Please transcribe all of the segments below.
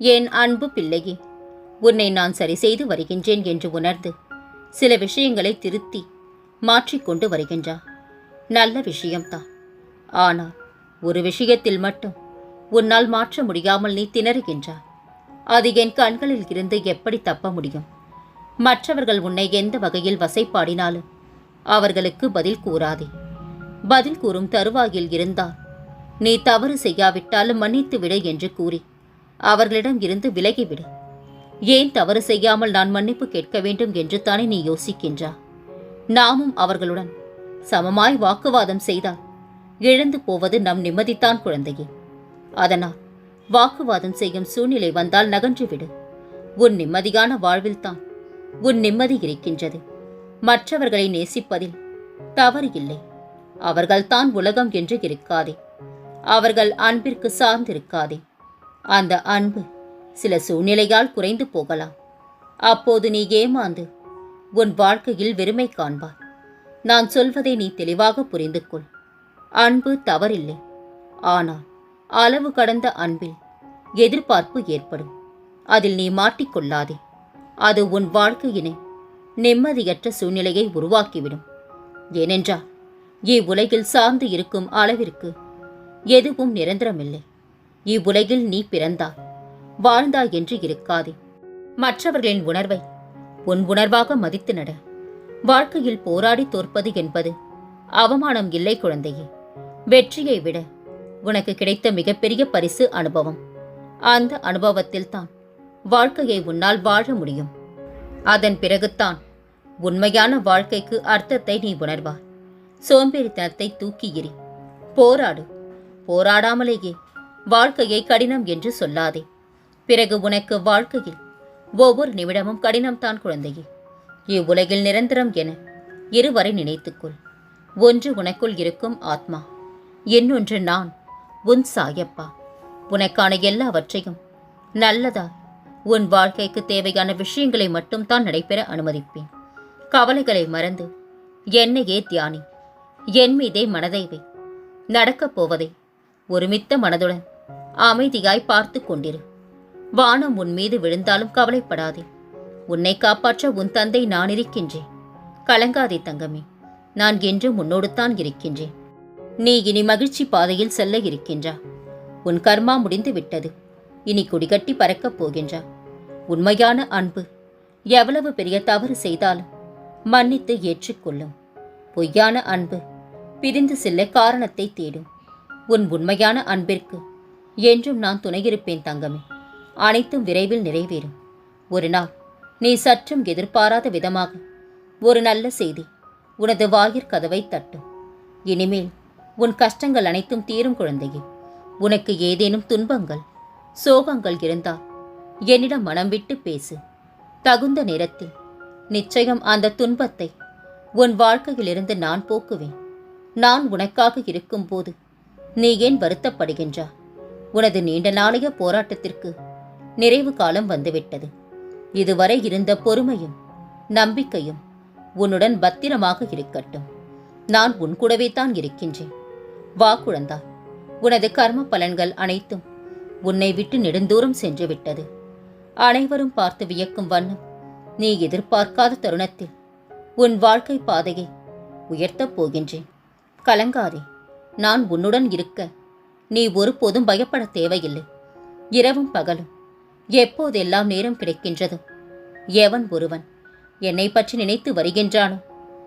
என் அன்பு பிள்ளையே உன்னை நான் சரி செய்து வருகின்றேன் என்று உணர்ந்து சில விஷயங்களை திருத்தி மாற்றிக்கொண்டு வருகின்றா. நல்ல விஷயம்தான். ஆனால் ஒரு விஷயத்தில் மட்டும் உன்னால் மாற்ற முடியாமல் நீ திணறுகின்றாய் அது என் கண்களில் இருந்து எப்படி தப்ப முடியும்? மற்றவர்கள் உன்னை எந்த வகையில் வசைப்பாடினாலும் அவர்களுக்கு பதில் கூறாதே. பதில் கூறும் தருவாயில் இருந்தால் நீ தவறு செய்யாவிட்டாலும் மன்னித்து விடு என்று கூறி அவர்களிடம் இருந்து விலகிவிடு. ஏன் தவறு செய்யாமல் நான் மன்னிப்பு கேட்க வேண்டும் என்று தானே நீ யோசிக்கின்றா நாமும் அவர்களுடன் சமமாய் வாக்குவாதம் செய்தால் இழந்து போவது நம் நிம்மதித்தான் குழந்தையே. அதனால் வாக்குவாதம் செய்யும் சூழ்நிலை வந்தால் நகன்றுவிடு. உன் நிம்மதியான வாழ்வில்தான் உன் நிம்மதி இருக்கின்றது. மற்றவர்களை நேசிப்பதில் தவறு இல்லை. அவர்கள்தான் உலகம் என்று இருக்காதே. அவர்கள் அன்பிற்கு சார்ந்திருக்காதே. அந்த அன்பு சில சூழ்நிலையால் குறைந்து போகலாம். அப்போது நீ ஏமாந்து உன் வாழ்க்கையில் வெறுமை காண்பாய். நான் சொல்வதை நீ தெளிவாக புரிந்து கொள். அன்பு தவறில்லை. ஆனால் அளவு கடந்த அன்பில் எதிர்பார்ப்பு ஏற்படும். அதில் நீ மாட்டிக்கொள்ளாதே அது உன் வாழ்க்கையினை நிம்மதியற்ற சூழ்நிலையை உருவாக்கிவிடும். ஏனென்றால் இவ்வுலகில் சார்ந்து இருக்கும் அளவிற்கு எதுவும் நிரந்தரமில்லை. இவ்வுலகில் நீ பிறந்தாய் வாழ்ந்தாய் என்று இருக்காதே. மற்றவர்களின் உணர்வை உன் உணர்வாக மதித்து நட. வாழ்க்கையில் போராடி தோற்பது என்பது அவமானம் இல்லை குழந்தையே. வெற்றியை விட உனக்கு கிடைத்த மிகப்பெரிய பரிசு அனுபவம். அந்த அனுபவத்தில் தான் வாழ்க்கையை உன்னால் வாழ முடியும். அதன் பிறகுத்தான் உண்மையான வாழ்க்கைக்கு அர்த்தத்தை நீ உணர்வாய். சோம்பேறித்தனத்தை தூக்கி எறி. போராடு. போராடாமலேயே வாழ்க்கையை கடினம் என்று சொல்லாதே. பிறகு உனக்கு வாழ்க்கையில் ஒவ்வொரு நிமிடமும் கடினம்தான் குழந்தையே. இவ்வுலகில் நிரந்தரம் என இருவரை நினைத்துக்கொள். ஒன்று உனக்குள் இருக்கும் ஆத்மா இன்னொன்று நான் உன் சாயப்பா. உனக்கான எல்லாவற்றையும் நல்லதா உன் வாழ்க்கைக்கு தேவையான விஷயங்களை மட்டும் தான் நடைபெற அனுமதிப்பேன். கவலைகளை மறந்து என்னையே தியானி என் மீதே மனதை வை. நடக்கப் போவதை ஒருமித்த மனதுடன் அமைதியாய் பார்த்து கொண்டிரு. வானம் உன் மீது விழுந்தாலும் கவலைப்படாதே. உன்னை காப்பாற்ற உன் தந்தை நான் இருக்கின்றேன். கலங்காதே தங்கமே. நான் என்றும் உன்னோடுத்தான் இருக்கின்றேன். நீ இனி மகிழ்ச்சி பாதையில் செல்ல இருக்கின்றா. உன் கர்மா முடிந்து விட்டது. இனி குடிகட்டி பறக்கப் போகின்றா. உண்மையான அன்பு. எவ்வளவு பெரிய தவறு செய்தாலும் மன்னித்து ஏற்றுக்கொள்ளும். பொய்யான அன்பு பிரிந்து செல்ல காரணத்தை தேடும். உன் உண்மையான அன்பிற்கு என்றும் நான் துணையிருப்பேன் தங்கமே. அனைத்தும் விரைவில் நிறைவேறும். ஒரு நாள் நீ சற்றும் எதிர்பாராத விதமாக ஒரு நல்ல செய்தி உனது வாயிற் கதவை தட்டும். இனிமேல் உன் கஷ்டங்கள் அனைத்தும் தீரும் குழந்தையே. உனக்கு ஏதேனும் துன்பங்கள் சோகங்கள் இருந்தால் என்னிடம் மனம் விட்டு பேசு. தகுந்த நேரத்தில் நிச்சயம் அந்த துன்பத்தை உன் வாழ்க்கையிலிருந்து நான் போக்குவேன். நான் உனக்காக இருக்கும்போது நீ ஏன் வருத்தப்படுகின்றா உனது நீண்ட நாளைய போராட்டத்திற்கு நிறைவு காலம் வந்துவிட்டது. இதுவரை இருந்த பொறுமையும் நம்பிக்கையும் உன்னுடன் பத்திரமாக இருக்கட்டும். நான் உன் கூடவே தான் இருக்கின்றேன். வா குழந்தா உனது கர்ம பலன்கள் அனைத்தும் உன்னை விட்டு நெடுந்தூரம் சென்று விட்டது. அனைவரும் பார்த்து வியக்கும் வண்ணம் நீ எதிர்பார்க்காத தருணத்தில் உன் வாழ்க்கை பாதையை உயர்த்தப் போகின்றேன். கலங்காதே நான் உன்னுடன் இருக்க நீ ஒருபோதும் பயப்பட தேவையில்லை. இரவும் பகலும். எப்போதெல்லாம் நேரம் கிடைக்கின்றதோ? எவன் ஒருவன்? என்னை பற்றி நினைத்து வருகின்றானோ?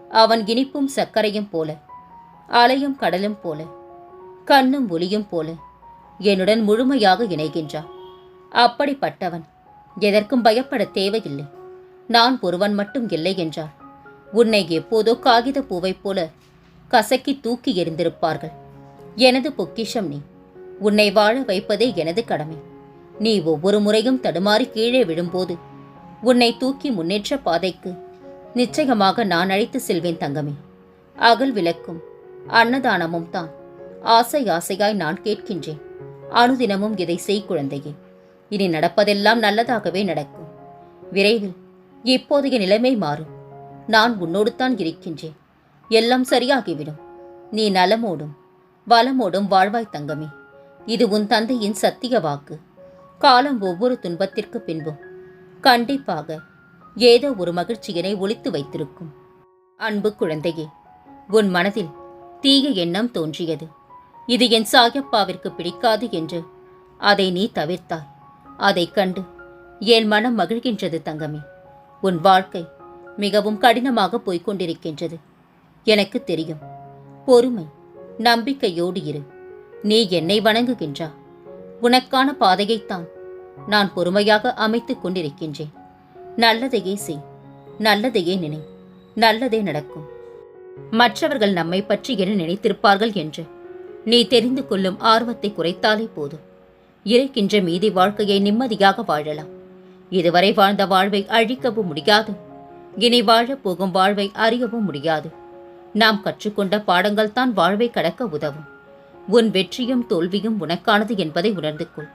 அவன் இனிப்பும் சர்க்கரையும் போல. அலையும் கடலும் போல. கண்ணும் ஒளியும் போல. என்னுடன் முழுமையாக இணைகின்றான். அப்படிப்பட்டவன் எதற்கும் பயப்பட தேவையில்லை. நான் ஒருவன் மட்டும் இல்லை என்றார் உன்னை எப்போதோ காகித பூவைப் போல கசக்கி தூக்கி எறிந்திருப்பார்கள். எனது பொக்கிஷம் நீ. உன்னை வாழ வைப்பதே எனது கடமை. நீ ஒவ்வொரு முறையும் தடுமாறி கீழே விழும்போது உன்னை தூக்கி முன்னேற்ற பாதைக்கு நிச்சயமாக நான் அழைத்து செல்வேன் தங்கமே. அகல் விளக்கும் அன்னதானமும் தான். ஆசை ஆசையாய் நான் கேட்கின்றேன். அனுதினமும் இதை செய் குழந்தையே. இனி நடப்பதெல்லாம் நல்லதாகவே நடக்கும். விரைவில் இப்போதைய நிலைமை மாறும். நான் உன்னோடு தான் இருக்கின்றேன். எல்லாம் சரியாகிவிடும். நீ நலமோடும். வளமோடும் வாழ்வாய் தங்கமே. இது உன் தந்தையின் சத்திய வாக்கு. காலம் ஒவ்வொரு துன்பத்திற்கு பின்பும். கண்டிப்பாக ஏதோ ஒரு மகிழ்ச்சியினை ஒழித்து வைத்திருக்கும். அன்பு குழந்தையே உன் மனதில் தீய எண்ணம் தோன்றியது. இது என் சாயப்பாவிற்கு பிடிக்காது என்று அதை நீ தவிர்த்தாய். அதைக் கண்டு என் மனம் மகிழ்கின்றது தங்கமே. உன் வாழ்க்கை மிகவும் கடினமாக போய்க்கொண்டிருக்கின்றது எனக்கு தெரியும். பொறுமை நம்பிக்கையோடு இரு. நீ என்னை வணங்குகின்றா? உனக்கான பாதையைத்தான் நான் பொறுமையாக அமைத்துக் கொண்டிருக்கின்றேன். நல்லதையே செய். நல்லதையே நினை. நல்லதே நடக்கும். மற்றவர்கள் நம்மை பற்றி என்ன நினைத்திருப்பார்கள் என்று நீ தெரிந்து கொள்ளும் ஆர்வத்தை குறைத்தாலே போதும். இருக்கின்ற மீதி வாழ்க்கையை நிம்மதியாக வாழலாம். இதுவரை வாழ்ந்த வாழ்வை அழிக்கவும் முடியாது. இனி வாழப் போகும் வாழ்வை அறியவும் முடியாது. நாம் கற்றுக்கொண்ட பாடங்கள் தான் வாழ்வை கடக்க உதவும். உன் வெற்றியும் தோல்வியும் உனக்கானது என்பதை உணர்ந்து கொள்.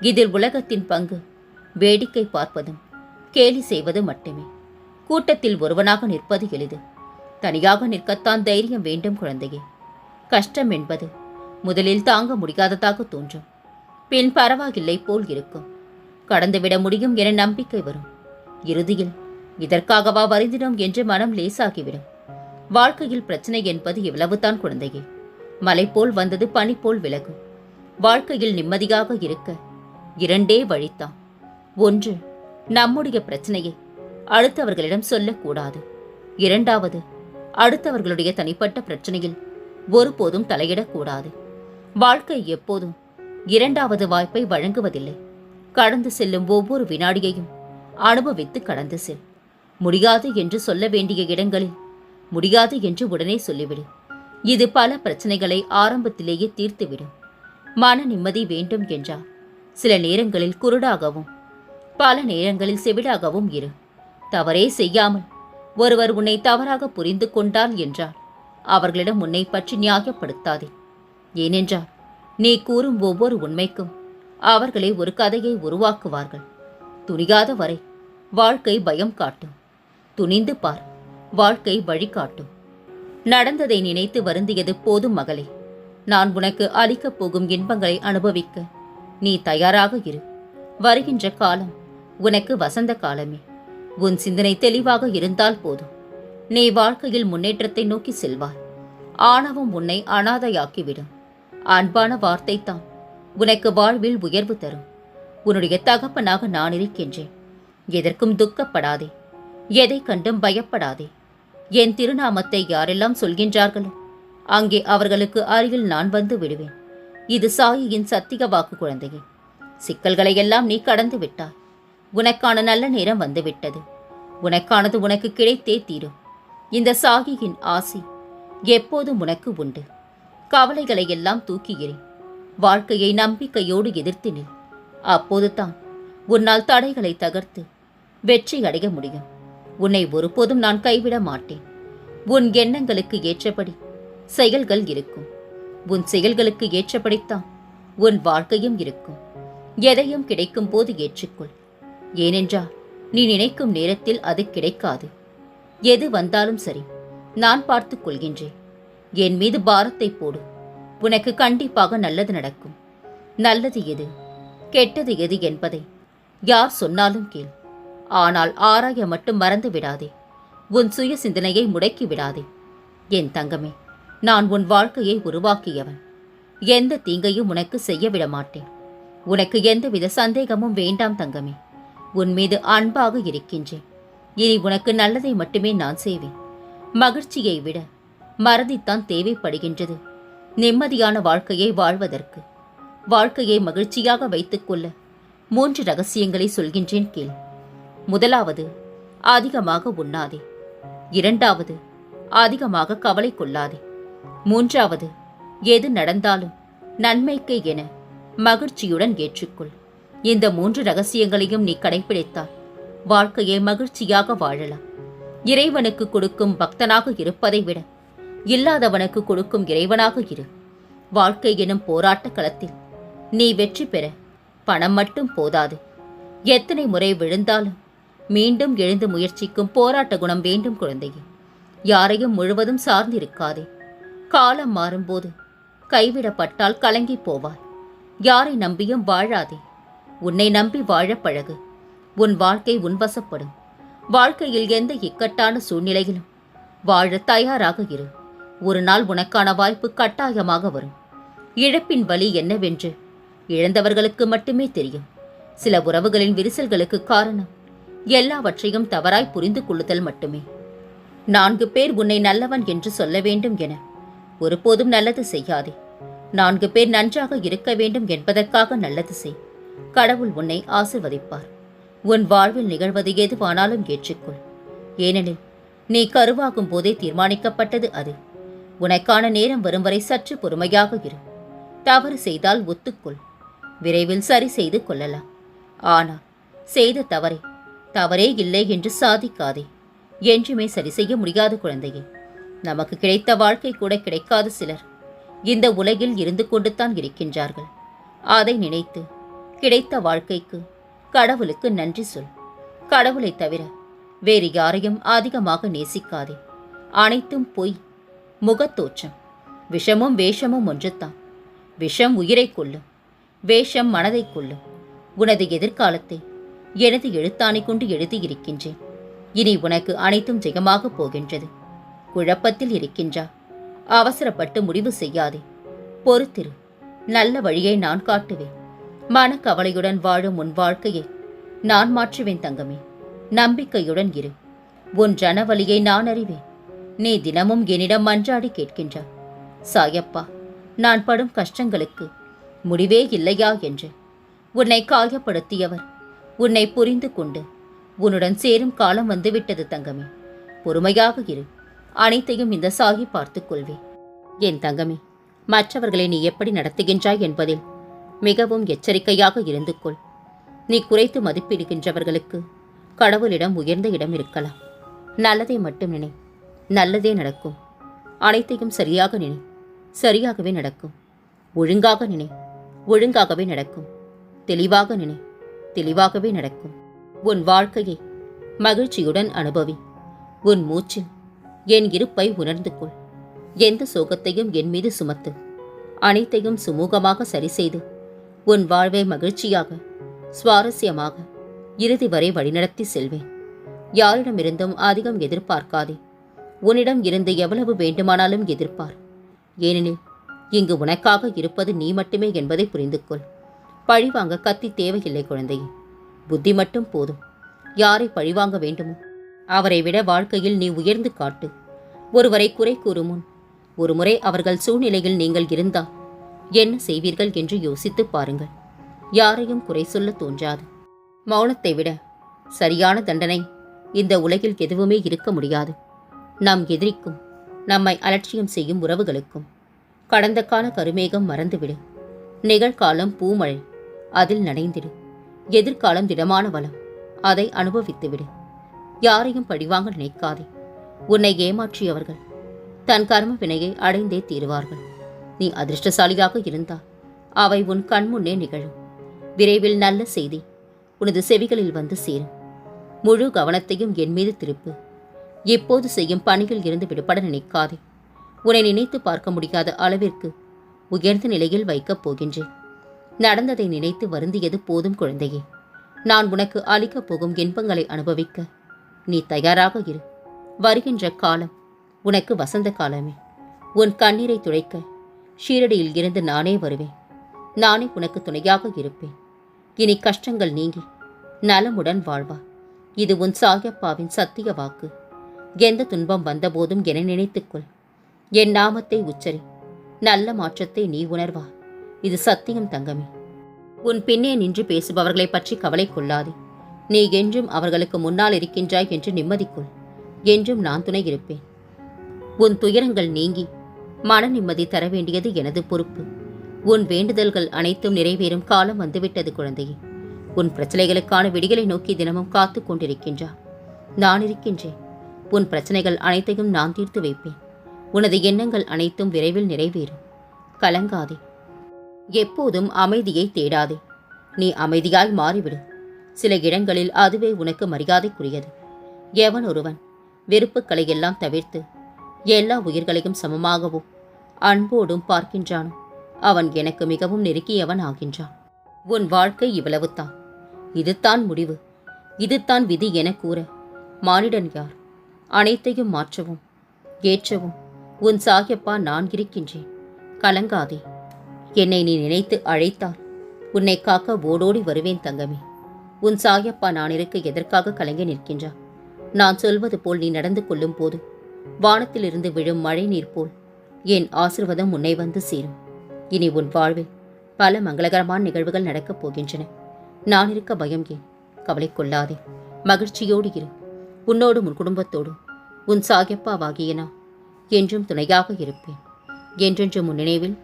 இதில் உலகத்தின் பங்கு வேடிக்கை பார்ப்பதும் கேலி செய்வது மட்டுமே. கூட்டத்தில் ஒருவனாக நிற்பது எளிது. தனியாக நிற்கத்தான் தைரியம் வேண்டும் குழந்தையே. கஷ்டம் என்பது முதலில் தாங்க முடியாததாக தோன்றும். பின் பரவாயில்லை போல் இருக்கும். கடந்துவிட முடியும் என நம்பிக்கை வரும். இறுதியில் இதற்காகவா வருந்தினோம் என்று மனம் லேசாகிவிடும். வாழ்க்கையில் பிரச்சனை என்பது இவ்வளவுதான் குழந்தையே. மலை போல் வந்தது பனி போல் விலகும் வாழ்க்கையில் நிம்மதியாக இருக்க இரண்டே வழித்தான். ஒன்று நம்முடைய பிரச்சனையை அடுத்தவர்களிடம் சொல்லக்கூடாது. இரண்டாவது அடுத்தவர்களுடைய தனிப்பட்ட பிரச்சனையில் ஒருபோதும் தலையிடக்கூடாது. வாழ்க்கை எப்போதும் இரண்டாவது வாய்ப்பை வழங்குவதில்லை. கடந்து செல்லும் ஒவ்வொரு வினாடியையும் அனுபவித்து கடந்து செல். முடியாது என்று சொல்ல வேண்டிய இடங்களில் முடியாது என்று உடனே சொல்லிவிடு. இது பல பிரச்சனைகளை ஆரம்பத்திலேயே தீர்த்துவிடும். மன நிம்மதி வேண்டும் என்றால் சில நேரங்களில் குருடாகவும் பல நேரங்களில் செவிடாகவும் இரு. தவறே செய்யாமல் ஒருவர் உன்னை தவறாக புரிந்து கொண்டால் என்றால் அவர்களிடம் உன்னை பற்றி நியாயப்படுத்தாதே. ஏனென்றால் நீ கூறும் ஒவ்வொரு உண்மைக்கும் அவர்களே ஒரு கதையை உருவாக்குவார்கள். துணியாத வரை வாழ்க்கை பயம் காட்டும். துணிந்து பார். வாழ்க்கை வழிகாட்டும். நடந்ததை நினைத்து வருந்தியது போதும் மகளே. நான் உனக்கு அளிக்கப் போகும் இன்பங்களை அனுபவிக்க நீ தயாராக இரு. வருகின்ற காலம் உனக்கு வசந்த காலமே. உன் சிந்தனை தெளிவாக இருந்தால் போதும். நீ வாழ்க்கையில் முன்னேற்றத்தை நோக்கி செல்வாய். ஆணவம் உன்னை அனாதையாக்கிவிடும். அன்பான வார்த்தை தான் உனக்கு வாழ்வில் உயர்வு தரும். உன்னுடைய தகப்பனாக நான் இருக்கின்றேன். எதற்கும் துக்கப்படாதே. எதை கண்டும் பயப்படாதே. என் திருநாமத்தை யாரெல்லாம் சொல்கின்றார்களோ அங்கே அவர்களுக்கு அருகில் நான் வந்து விடுவேன். இது சாயியின் சத்திய வாக்கு குழந்தையே. சிக்கல்களை எல்லாம் நீ கடந்து விட்டாய். உனக்கான நல்ல நேரம் வந்துவிட்டது. உனக்கானது உனக்கு கிடைத்தே தீரும். இந்த சாகியின் ஆசி எப்போதும் உனக்கு உண்டு. கவலைகளை எல்லாம் தூக்கி வாழ்க்கையை நம்பிக்கையோடு எதிர்த்து நில். அப்போது தான் உன்னால் தடைகளை தகர்த்து வெற்றி அடைய முடியும். உன்னை ஒருபோதும் நான் கைவிட மாட்டேன். உன் எண்ணங்களுக்கு ஏற்றபடி செயல்கள் இருக்கும். உன் செயல்களுக்கு ஏற்றபடித்தான் உன் வாழ்க்கையும் இருக்கும். எதையும் கிடைக்கும் போது ஏற்றுக்கொள். ஏனென்றால் நீ நினைக்கும் நேரத்தில் அது கிடைக்காது. எது வந்தாலும் சரி நான் பார்த்துக் கொள்கின்றேன். என் மீது பாரத்தை போடு. உனக்கு கண்டிப்பாக நல்லது நடக்கும். நல்லது எது கெட்டது எது என்பதை யார் சொன்னாலும் கேள். ஆனால் ஆராய மட்டும் மறந்து விடாதே. உன் சுய சிந்தனையை முடக்கி விடாதே. என் தங்கமே நான் உன் வாழ்க்கையை உருவாக்கியவன். எந்த தீங்கையும் உனக்கு செய்ய விட மாட்டேன். உனக்கு எந்தவித சந்தேகமும் வேண்டாம் தங்கமே. உன் மீது அன்பாக இருக்கின்றேன். இனி உனக்கு நல்லதை மட்டுமே நான் செய்வேன். மகிழ்ச்சியை விட மறதித்தான் தேவைப்படுகின்றது. நிம்மதியான வாழ்க்கையை வாழ்வதற்கு. வாழ்க்கையை மகிழ்ச்சியாக வைத்துக்கொள்ள மூன்று ரகசியங்களை சொல்கின்றேன் கேள். முதலாவது அதிகமாக உண்ணாதே. இரண்டாவது அதிகமாக கவலை கொள்ளாதே. மூன்றாவது எது நடந்தாலும் நன்மைக்கு என மகிழ்ச்சியுடன் ஏற்றுக்கொள். இந்த மூன்று ரகசியங்களையும் நீ கடைபிடித்தால் வாழ்க்கையை மகிழ்ச்சியாக வாழலாம். இறைவனுக்கு கொடுக்கும் பக்தனாக இருப்பதை விட இல்லாதவனுக்கு கொடுக்கும் இறைவனாக இரு. வாழ்க்கை எனும் போராட்ட களத்தில் நீ வெற்றி பெற பணம் மட்டும் போதாது. எத்தனை முறை விழுந்தாலும் மீண்டும் எழுந்து முயற்சிக்கும் போராட்ட குணம் வேண்டும் குழந்தையே. யாரையும் முழுவதும் சார்ந்திருக்காதே. காலம் மாறும்போது கைவிடப்பட்டால் கலங்கி போவாய். யாரை நம்பியும் வாழாதே. உன்னை நம்பி வாழ பழகு. உன் வாழ்க்கை உன்வசப்படும். வாழ்க்கையில் எந்த இக்கட்டான சூழ்நிலையிலும் வாழ தயாராக இரு. ஒரு நாள் உனக்கான வாய்ப்பு கட்டாயமாக வரும். இழப்பின் வலி என்னவென்று இழந்தவர்களுக்கு மட்டுமே தெரியும். சில உறவுகளின் விரிசல்களுக்கு காரணம் எல்லாவற்றையும் தவறாய் புரிந்து கொள்ளுதல் மட்டுமே. நான்கு பேர் உன்னை நல்லவன் என்று சொல்ல வேண்டும் என. ஒருபோதும் நல்லது செய்யாதே. நான்கு பேர் நன்றாக இருக்க வேண்டும் என்பதற்காக நல்லது செய். கடவுள் உன்னை ஆசிர்வதிப்பார். உன் வாழ்வில் நிகழ்வது எதுவானாலும் ஏற்றுக்கொள். ஏனெனில் நீ கருவாகும் போதே தீர்மானிக்கப்பட்டது அது. உனக்கான நேரம் வரும் வரை சற்று பொறுமையாக இரு. தவறு செய்தால் ஒத்துக்கொள். விரைவில் சரி செய்து கொள்ளலாம். ஆனால் செய்த தவறை தவறே இல்லை என்று சாதிக்காதே. என்றுமே சரி செய்ய முடியாத குழந்தையே. நமக்கு கிடைத்த வாழ்க்கை கூட கிடைக்காத சிலர். இந்த உலகில் இருந்து கொண்டுத்தான் இருக்கின்றார்கள். அதை நினைத்து கிடைத்த வாழ்க்கைக்கு கடவுளுக்கு நன்றி சொல். கடவுளை தவிர வேறு யாரையும் அதிகமாக நேசிக்காதே. அனைத்தும் பொய் முகத்தோற்றம். விஷமும் வேஷமும் ஒன்றுதான். விஷம் உயிரை கொள்ளும் வேஷம் மனதை கொள்ளும் உனது எதிர்காலத்தை எனது எழுத்தாணை கொண்டு எழுதியிருக்கின்றேன். இனி உனக்கு அனைத்தும் ஜெயமாகப் போகின்றது. குழப்பத்தில் இருக்கின்றா. அவசரப்பட்டு முடிவு செய்யாதே. பொறுத்திரு நல்ல வழியை நான் காட்டுவேன். மனக்கவலையுடன் வாழும் உன் வாழ்க்கையை நான் மாற்றுவேன் தங்கமே. நம்பிக்கையுடன் இரு. உன் ஜனவலியை நான் அறிவேன். நீ தினமும் என்னிடம் மன்றாடி கேட்கின்றாய் சாயப்பா நான் படும் கஷ்டங்களுக்கு முடிவே இல்லையா என்று. உன்னை காயப்படுத்தியவர் உன்னை புரிந்து கொண்டு உன்னுடன் சேரும் காலம் வந்துவிட்டது தங்கமே. பொறுமையாக இரு. அனைத்தையும் இந்த சாகி பார்த்துக் கொள்வேன். என் தங்கமே மற்றவர்களை நீ எப்படி நடத்துகின்றாய் என்பதில் மிகவும் எச்சரிக்கையாக இருந்து கொள். நீ குறைத்து மதிப்பிடுகின்றவர்களுக்கு கடவுளிடம் உயர்ந்த இடம் இருக்கலாம். நல்லதை மட்டும் நினை. நல்லதே நடக்கும். அனைத்தையும் சரியாக நினை. சரியாகவே நடக்கும். ஒழுங்காக நினை. ஒழுங்காகவே நடக்கும். தெளிவாக நினை. தெளிவாகவே நடக்கும். உன் வாழ்க்கையை மகிழ்ச்சியுடன் அனுபவி. உன் மூச்சில் என் இருப்பை உணர்ந்து கொள். எந்த சோகத்தையும் என் மீது சுமத்து. அனைத்தையும் சுமூகமாக சரி செய்து உன் வாழ்வை மகிழ்ச்சியாக சுவாரஸ்யமாக இறுதி வரை வழிநடத்தி செல்வேன். யாரிடமிருந்தும் அதிகம் எதிர்பார்க்காதே. உன்னிடம் இருந்து எவ்வளவு வேண்டுமானாலும் எதிர்பார் ஏனெனில் இங்கு உனக்காக இருப்பது நீ மட்டுமே என்பதை புரிந்து கொள் பழிவாங்க கத்தி தேவையில்லை குழந்தை. புத்தி மட்டும் போதும். யாரை பழிவாங்க வேண்டுமோ? அவரை விட வாழ்க்கையில் நீ உயர்ந்து காட்டு. ஒருவரை குறை கூறும் முன் ஒருமுறை அவர்கள் சூழ்நிலையில் நீங்கள் இருந்தால் என்ன செய்வீர்கள் என்று யோசித்துப் பாருங்கள். யாரையும் குறை சொல்ல தோன்றாது. மௌனத்தை விட சரியான தண்டனை இந்த உலகில் எதுவுமே இருக்க முடியாது. நம் எதிரிக்கும் நம்மை அலட்சியம் செய்யும் உறவுகளுக்கும். கடந்த கால கருமேகம் மறந்துவிடு. நிகழ்காலம் பூமழை. அதில் நனைந்திடு எதிர்காலம் திடமான வளம். அதை அனுபவித்துவிடு. யாரையும் பழிவாங்க நினைக்காதே. உன்னை ஏமாற்றியவர்கள் தன் கர்ம வினையை அடைந்தே தீருவார்கள். நீ அதிர்ஷ்டசாலியாக இருந்தால் அவை உன் கண்முன்னே நிகழும். விரைவில் நல்ல செய்தி உனது செவிகளில் வந்து சேரும். முழு கவனத்தையும் என் மீது திருப்பு. எப்போது செய்யும் பணியில் இருந்து விடுபட நினைக்காதே. உன்னை நினைத்து பார்க்க முடியாத அளவிற்கு உயர்ந்த நிலையில் வைக்கப் போகின்றேன். நடந்ததை நினைத்து வருந்தியது போதும் குழந்தையே. நான் உனக்கு அளிக்கப் போகும் இன்பங்களை அனுபவிக்க நீ தயாராக இரு. வருகின்ற காலம் உனக்கு வசந்த காலமே. உன் கண்ணீரை துடைக்க ஷீரடியில் இருந்து நானே வருவேன். நானே உனக்கு துணையாக இருப்பேன். இனி கஷ்டங்கள் நீங்கி நலமுடன் வாழ்வா. இது உன் சாயப்பாவின் சத்திய வாக்கு. எந்த துன்பம் வந்தபோதும் என நினைத்துக்கொள். என் நாமத்தை உச்சரி. நல்ல மாற்றத்தை நீ உணர்வா. இது சத்தியம் தங்கமே. உன் பின்னே நின்று பேசுபவர்களை பற்றி கவலை கொள்ளாதே. நீ என்றும் அவர்களுக்கு முன்னால் இருக்கின்றாய் என்று நிம்மதிக்குள். என்றும் நான் துணை இருப்பேன். உன் துயரங்கள் நீங்கி மன நிம்மதி தர வேண்டியது எனது பொறுப்பு. உன் வேண்டுதல்கள் அனைத்தும் நிறைவேறும் காலம் வந்துவிட்டது குழந்தையே. உன் பிரச்சனைகளுக்கான விடிகளை நோக்கி தினமும் காத்து கொண்டிருக்கின்றார் நான் இருக்கின்றேன். உன் பிரச்சனைகள் அனைத்தையும் நான் தீர்த்து வைப்பேன். உனது எண்ணங்கள் அனைத்தும் விரைவில் நிறைவேறும். கலங்காதே. எப்போதும் அமைதியை தேடாதே. நீ அமைதியாய் மாறிவிடு. சில இடங்களில் அதுவே உனக்கு மரியாதைக்குரியது. எவன் ஒருவன் வெறுப்புக்களை எல்லாம் தவிர்த்து எல்லா உயிர்களையும் சமமாகவும் அன்போடும் பார்க்கின்றானோ அவன் எனக்கு மிகவும் நெருக்கியவன் ஆகின்றான். உன் வாழ்க்கை இவ்வளவுதான். இதுதான் முடிவு. இதுதான் விதி என கூற மானிடன் யார்? அனைத்தையும் மாற்றவும் ஏற்றவும் உன் சாகியப்பா நான் இருக்கின்றேன். கலங்காதே. என்னை நீ நினைத்து அழைத்தால் உன்னை காக்க ஓடோடி வருவேன் தங்கமே. உன் சாயப்பா நான் இருக்க எதற்காக கலங்கி நிற்கின்றா நான் சொல்வது போல் நீ நடந்து கொள்ளும் போது வானத்திலிருந்து விழும் மழை நீர் போல் என் ஆசிர்வாதம் உன்னை வந்து சேரும். இனி உன் வாழ்வில் பல மங்களகரமான நிகழ்வுகள் நடக்கப் போகின்றன. நான் இருக்க பயம் ஏன்? கவலை கொள்ளாதே. மகிழ்ச்சியோடு இரு. உன்னோடும் உன் குடும்பத்தோடும். உன் சாயப்பாவாகிய நான் என்றும் துணையாக இருப்பேன். என்றென்றும் உன் நினைவில்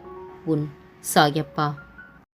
உன் சாயப்பா